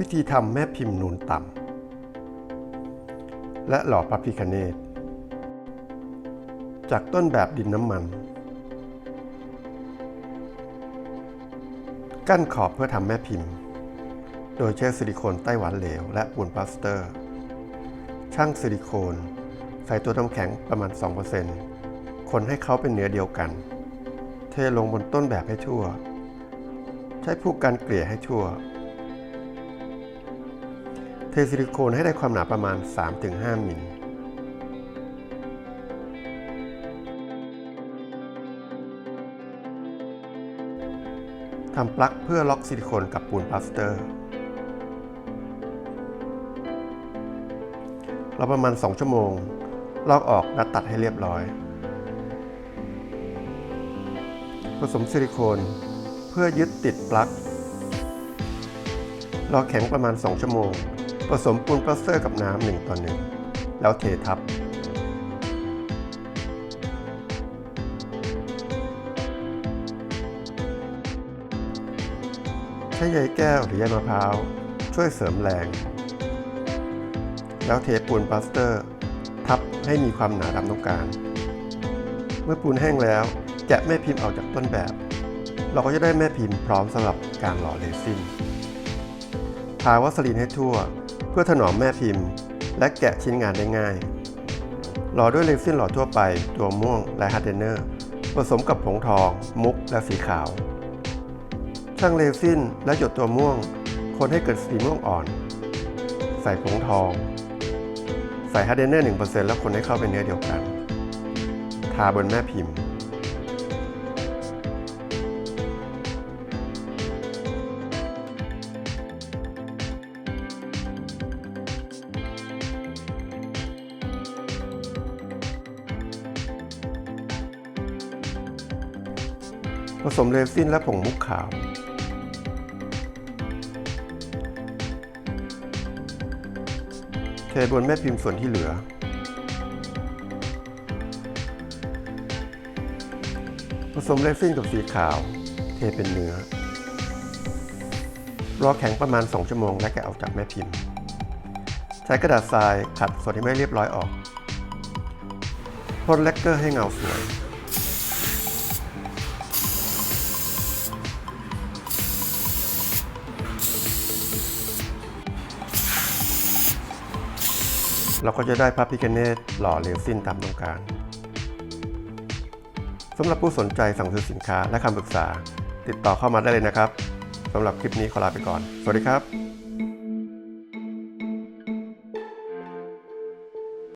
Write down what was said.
วิธีทำแม่พิมพ์นูนต่ำและหล่อพระพิคเนตจากต้นแบบดินน้ำมัน กั้นขอบเพื่อทำแม่พิมพ์ โดยใช้ซิลิโคนไต้หวันเหลว และปูนพลาสเตอร์ ช่างซิลิโคนใส่ตัวน้ำแข็งประมาณ 2%คนให้เขาเป็นเนื้อเดียวกัน เทลงบนต้นแบบให้ทั่ว ใช้ผู้กันเกลี่ยให้ทั่ว ทซิลิโคนให้ได้ความหนาประมาณ 3-5 มิลทำปลั๊กเพื่อล็อกซิลิโคนกับปูนพลาสเตอร์ เราประมาณ 2 ชั่วโมง ลอกออกและตัดให้เรียบร้อย ผสมซิลิโคนเพื่อยึดติดปลั๊กรอแข็งประมาณ 2 ชั่วโมง ผสมปูนพลาสเตอร์กับน้ำ1ต่อ1แล้วเททับ ใช้ใยแก้วหรือใยมะพร้าว ช่วยเสริมแรง แล้วเทปูนพลาสเตอร์ ทับให้มีความหนาตามต้องการ เมื่อปูนแห้งแล้วแกะแม่พิมพ์ออกจากต้นแบบ เราก็จะได้แม่พิมพ์พร้อมสำหรับการหล่อเรซินทาวัสลีนให้ทั่ว พื่อถนอมแม่พิมพ์ และแกะชิ้นงานได้ง่ายหล่อด้วยเรซินหล่อทั่วไป ตัวม่วงและฮาร์ดเดนเนอร์ ผสมกับผงทอง มุกและสีขาว ช่างเรซินและหยดตัวม่วง คนให้เกิดสีม่วงอ่อน ใส่ผงทอง ใส่ฮาร์ดเดนเนอร์1%แล้วคนให้เข้าเป็นเนื้อเดียวกัน ทาบนแม่พิมพ์ ผสมเรซินและผงมุกขาว เทบนแม่พิมพ์ส่วนที่เหลือ ผสมเรซินกับสีขาว เทเป็นเนื้อ รอแข็งประมาณ 2 ชั่วโมงและแกะออกจากแม่พิมพ์ ใช้กระดาษทรายขัดส่วนที่ไม่เรียบร้อยออกพ่นแลกเกอร์ให้เงาสวย เราก็จะได้พระพิคเนตหล่อเรซินตามต้องการสำหรับผู้สนใจสั่งซื้อสินค้าและคำปรึกษา ติดต่อเข้ามาได้เลยนะครับสำหรับคลิปนี้ขอลาไปก่อน สวัสดีครับ